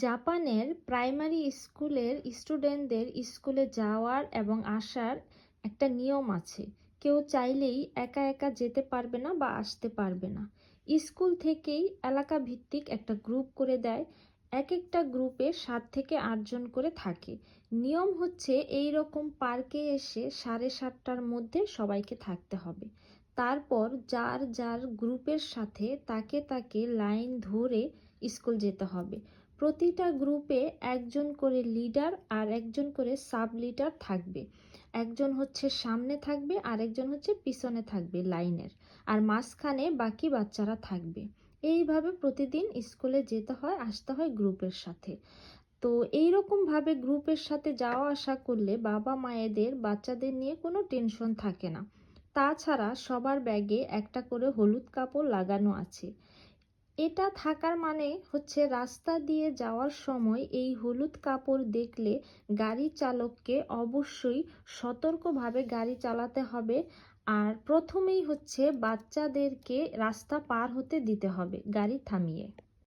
জাপানের প্রাইমারি স্কুলের স্টুডেন্টদের স্কুলে যাওয়ার এবং আসার একটা নিয়ম আছে। কেউ চাইলেই একা একা যেতে পারবে না বা আসতে পারবে না। স্কুল থেকেই এলাকা ভিত্তিক একটা গ্রুপ করে দেয়। এক একটা গ্রুপে সাত থেকে আটজন করে থাকে। নিয়ম হচ্ছে এই রকম পার্কে এসে সাড়ে সাতটার মধ্যে সবাইকে থাকতে হবে। তারপর যার যার গ্রুপের সাথে তাকে তাকে লাইন ধরে স্কুল যেতে হবে। প্রতিটা গ্রুপে একজন করে লিডার আর একজন করে সাব লিডার থাকবে। একজন হচ্ছে সামনে থাকবে আর একজন হচ্ছে পিছনে থাকবে লাইনের। আর মাঝখানে বাকি বাচ্চারা থাকবে। এইভাবে প্রতিদিন স্কুলে যেতে হয়, আসতে হয় গ্রুপের সাথে। তো এইরকমভাবে গ্রুপের সাথে যাওয়া আসা করলে বাবা মায়েদের, বাচ্চাদের নিয়ে কোনো টেনশন থাকে না। তাছাড়া সবার ব্যাগে একটা করে হলুদ কাপড় লাগানো আছে। এটা থাকার মানে হচ্ছে রাস্তা দিয়ে যাওয়ার সময় এই হলুদ কাপড় দেখলে গাড়ি চালককে অবশ্যই সতর্কভাবে গাড়ি চালাতে হবে। আর প্রথমেই হচ্ছে বাচ্চাদেরকে রাস্তা পার হতে দিতে হবে গাড়ি থামিয়ে।